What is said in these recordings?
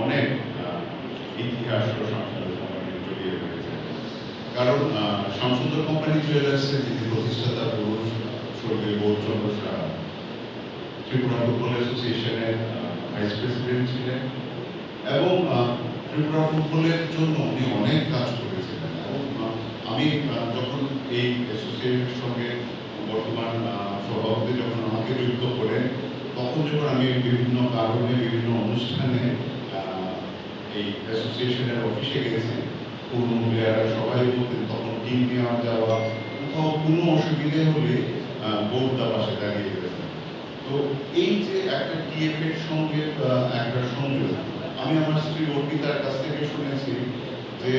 অনেক ইতিহাস ও কারণ শামসুন্দর কোম্পানি জুয়েলার্সের যিনি প্রতিষ্ঠাতা, পুরুষ, স্বর্গীয় গৌরচন্দ্র সাহা ত্রিপুরা ফুটবল অ্যাসোসিয়েশনের ভাইস প্রেসিডেন্ট ছিলেন এবং ত্রিপুরা ফুটবলের জন্য উনি অনেক কাজ করেছিলেন এবং আমি যখন এই অ্যাসোসিয়েশনের সঙ্গে বর্তমান সভাপতি যখন আমাকে যুক্ত করেন তখন আমি বিভিন্ন কারণে, বিভিন্ন অনুষ্ঠানে এই অ্যাসোসিয়েশনের অফিসে গেছি, পুরনো প্লেয়াররা সবাই বলতেন, তখন টিম নেওয়া যাওয়া, কোথাও কোনো অসুবিধে হলে বোর্ডটা পাশে দাঁড়িয়ে যেতেন তো এই যে একটা টিএফ এর সঙ্গে একটা সংযোগ, আমি আমার স্ত্রী অর্পিতার কাছ থেকে শুনেছি যে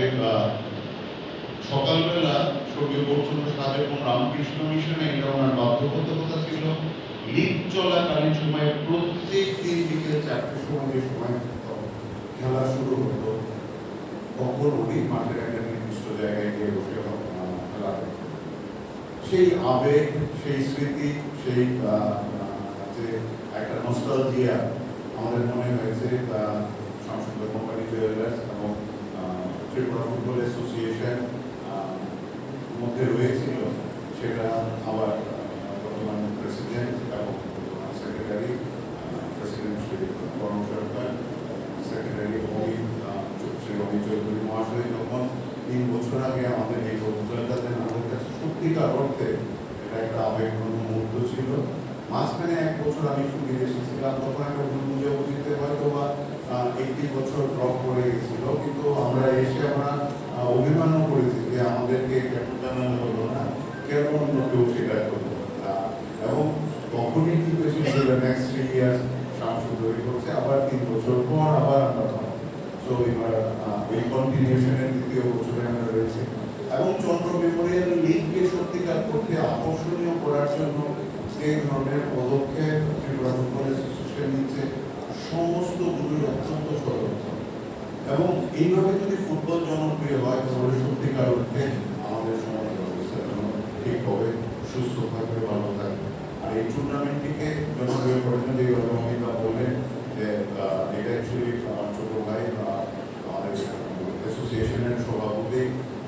সকালবেলা স্বর্গীয় গৌরচন্দ্র সাহা যখন রামকৃষ্ণ মিশনে এটা ওনার বাধ্যবাধকতা ছিল। লিগ চলাকালীন সময়ে প্রত্যেক দিন বিকেল চারটের সময় সময় খেলা শুরু হতো, তখন উনি মাঠের একটা নির্দিষ্ট জায়গায় গিয়ে বসে খেলা সেই আবেগ, সেই স্মৃতি, সেই যে একটা নস্টালজিয়া আমাদের মনে হয়েছে সংসদ কোম্পানি জুয়েলার্স এবং ত্রিপুরা ফুটবল অ্যাসোসিয়েশন আহ, মধ্যে রয়েছিল সেটা আবার আহ, বর্তমান প্রেসিডেন্ট এবং secretary president Shri Baran Sarkar secretary Amit আহ, শ্রী অমিত চৌধুরী মহাশয় যখন তিন বছর আগে আমাদের এই প্রপোজালটা দেন আমাদের কাছে সত্যিকার অর্থে এটা একটা আবেগপূর্ণ মুহূর্ত ছিল। মাঝখানে এক বছর আমি একটু বিদেশে ছিলাম তখন একটা বুঝাবুঝিতে হয়তো বা একটি বছর ড্রপ করে গেছিল। কিন্তু আমরা এসে আমরা অভিমানও করেছি যে আমাদেরকে কেন জানানো হলো না কেন অন্য কেউ সেটা করল। এবং তখনই কি হয়েছিল নেক্সট থ্রি ইয়ার্স সাংসদ তৈরি করছে আবার তিন বছর পর আবার আমরা সো এবার ওই কন্টিনিউশনের দ্বিতীয় বছরে আমরা রয়েছে। এবং চন্দ্র মেমোরিয়াল লিগকে সত্যিকার করতে আকর্ষণীয় করার জন্য যে ধরনের পদক্ষেপ ফুটবল অ্যাসোসিয়েশন নিচ্ছে সমস্তগুলোই অত্যন্ত সতর্ক এবং এইভাবে যদি ফুটবল জনপ্রিয় হয় তাহলে সত্যিকার অর্থে আমাদের সমাজ ব্যবস্থা ঠিক হবে সুস্থ থাকবে ভালো থাকবে। আর এই টুর্নামেন্টটিকে জনপ্রিয় করার জন্য যেভাবে অমিতা বললেন যে এটা অ্যাকচুয়ালি আমার ছোট ভাই আহ, আমাদের অ্যাসোসিয়েশনের সভাপতি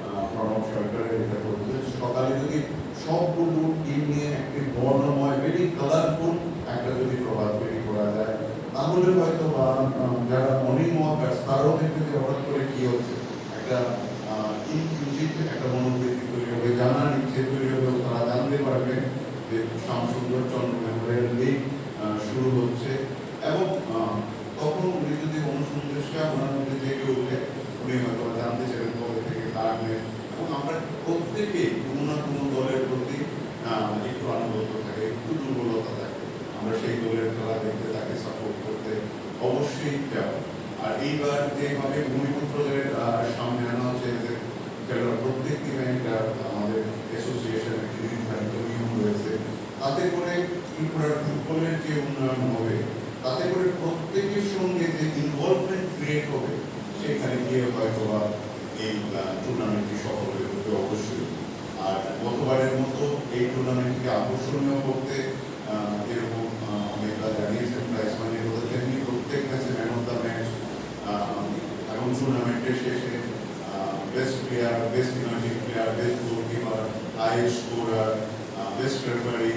আহ, প্রণব সরকারের এটা করছে সকালে যদি সবগুলো টিম নিয়ে একটি বর্ণময় ভেরি কালারফুল একটা যদি প্রভাব তৈরি করা যায়, তাহলে হয়তো বা যারা অনেক মহা তারাও দেখবে যে হঠাৎ করে কি হচ্ছে, একটা ইনক্লুসিভ একটা মনোবৃত্তি তৈরি হবে, জানার ইচ্ছে তৈরি হবে, তারা জানতে পারবে যে শামসুন্দর চন্দ্র মেমোরিয়াল লিগ আহ, শুরু হচ্ছে এবং আহ, তখন উনি যদি অনুসন্দেশে ওনার মধ্যে জেগে উঠে উনি হয়তো জানতে চাইবেন কবে থেকে কাটবে এবং আমরা প্রত্যেকেই কোনো না কোনো দলের প্রতি আহ, একটু আনুগত্য থাকে একটু দুর্বলতা থাকে আমরা সেই দলের খেলা দেখতে তাকে সাপোর্ট করতে আর এইবার যেভাবে ভূমিপুত্রদের সামনে আনা হচ্ছে প্রত্যেক ইভেন্ট আমাদের অ্যাসোসিয়েশনের একটি নির্ধারিত নিয়ম রয়েছে তাতে করে ত্রিপুরার ফুটবলের যে উন্নয়ন হবে তাতে করে প্রত্যেকের সঙ্গে যে ইনভলভমেন্ট ক্রিয়েট হবে সেখানে গিয়ে হয়তো বা এই টুর্নামেন্টটি সফল হয়ে উঠবে অবশ্যই। আর গতবারের মতো এই টুর্নামেন্টকে আকর্ষণীয় করতে আহ, টুর্নামেন্টের শেষে best player best emerging player best goalkeeper highest scorer best referee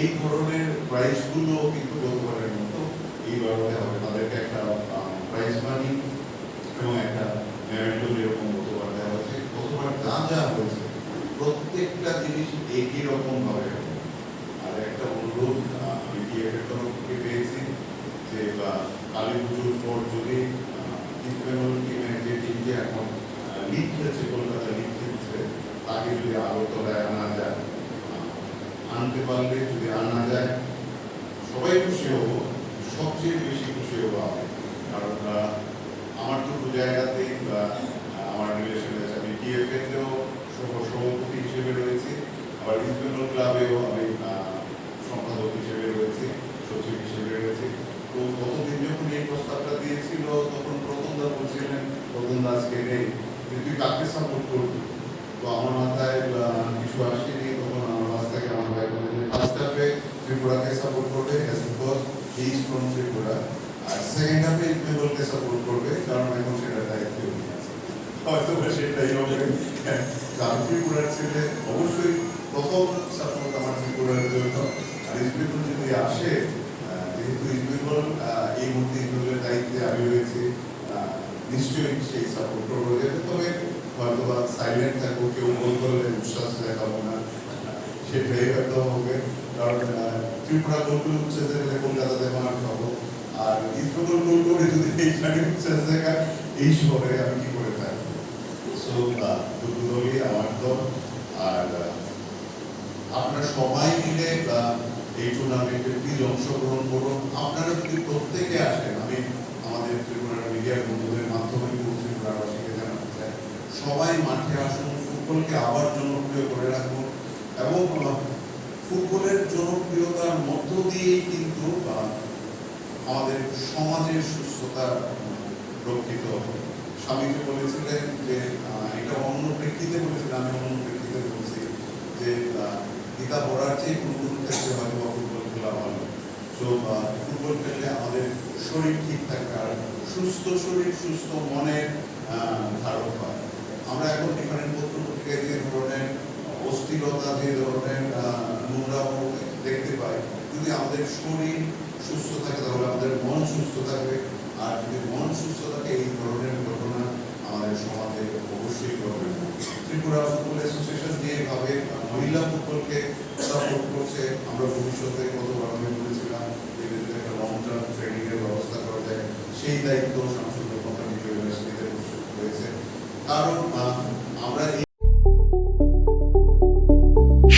এই ধরনের প্রাইজগুলো কিন্তু গতবারের মতো এইবারও দেওয়া হবে তাদেরকে একটা প্রাইজ মানি এবং একটা মেমেন্টো যেরকম গতবার দেওয়া হয়েছে গতবার যা যা হয়েছে প্রত্যেকটা জিনিস একই রকম ভাবে হবে। আর একটা অনুরোধ আহ, আমি ডিএফ এর তরফ থেকে পেয়েছি যে বা কালী পুজোর পর যদি ইস্ট বেঙ্গল টিমের যে টিমটি এখন লিগ খেলছে কলকাতা লিগ খেলছে তাকে যদি আগরতলায় আনা যায় আনতে পারলে যদি আনা যায় সবাই খুশি হব সবচেয়ে বেশি খুশি হব। আমি কারণ আমার দুটো জায়গাতেই আমার রিলেশন আছে আমি ডিএফ এতেও সহ- সভাপতি হিসেবে রয়েছি আবার ইস্ট বেঙ্গল ক্লাবেও আমি সম্পাদক হিসেবে রয়েছি সচিব হিসেবে রয়েছি তো গতদিন যখন এই প্রস্তাবটা দিয়েছিল, তখন প্রথম দা বলছিলেন, প্রথম দাসকে নেই। যে তুই কাকে সাপোর্ট করবি তো আমার মাথায় কিছু আসেনি তখন আমার থেকে আমার ভাই বলে ফার্স্ট হাফে ত্রিপুরাকে সাপোর্ট করবে বিকজ হি ইজ ত্রিপুরা আর সেকেন্ড হাফে বেঙ্গলকে সাপোর্ট করবে কারণ এখন সেটা দায়িত্ব হয়তো সেটাই হবে। হ্যাঁ, আমি ত্রিপুরার ছেলে অবশ্যই প্রথম সাপোর্ট আমার ত্রিপুরার জন্য। আর ইস্টবেঙ্গল যদি আসে যেহেতু ইস্টবেঙ্গল এই মুহূর্তে ইস্টবেঙ্গলের দায়িত্বে আমি রয়েছি নিশ্চয়ই সেই সাপোর্ট করব যেতে তবে হয়তো বা সাইলেন্ট থাকব কেউ গোল করলে উচ্ছ্বাস দেখাবো না সেটাই হয়তো হবে কারণ ত্রিপুরা গোল করে দেখালে কলকাতাতে মার খাব। আর ইস্টবেঙ্গল গোল করে যদি এইখানে উচ্ছ্বাস দেখায় এই শহরে আমি কি করে থাকব? সো দুটো দলই আমার দল। আর আপনারা সবাই মিলে এই টুর্নামেন্টে প্লিজ অংশগ্রহণ করুন। আপনারা যদি প্রত্যেকে আসেন, আমি আমাদের ত্রিপুরার মিডিয়ার বন্ধুদের মাধ্যমে ত্রিপুরাবাসীকে জানাতে চাই, সবাই মাঠে আসুন, ফুটবলকে আবার জনপ্রিয় করে রাখুন। এবং ফুটবলের জনপ্রিয়তার মধ্য দিয়েই কিন্তু আমাদের সমাজের সুস্থতা রক্ষিত হবে স্বামীজি বলেছিলেন যে এটা অন্য প্রেক্ষিতে বলেছিলেন আমি অন্য প্রেক্ষিতে বলছি যে গীতা পড়ার চেয়ে কোনো কোনো ক্ষেত্রে হয়তো বা ফুটবল খেলা ভালো। সো ফুটবল খেললে আমাদের শরীর ঠিক থাকে আর সুস্থ শরীর, সুস্থ মনের ধারক হয় আমরা এখন ডিফারেন্ট পত্র পত্রিকায় যে ধরনের অস্থিরতা যে ধরনের নোংরা দেখতে পাই, যদি আমাদের শরীর সুস্থ থাকে, তাহলে আমাদের মন সুস্থ থাকবে। আর যদি মন সুস্থ থাকে, এই ধরনের ঘটনা আমাদের সমাজে অবশ্যই ঘটবে। ত্রিপুরা ফুটবল অ্যাসোসিয়েশন যেভাবে মহিলা ফুটবলকে সাপোর্ট করছে, আমরা ভবিষ্যতে গতবার আমি বলেছিলাম যদি একটা লং টার্ম ট্রেনিং এর ব্যবস্থা করা যায়, সেই দায়িত্ব সংসদীয় কোম্পানি ইউনিভার্সিটিতে রয়েছে কারণ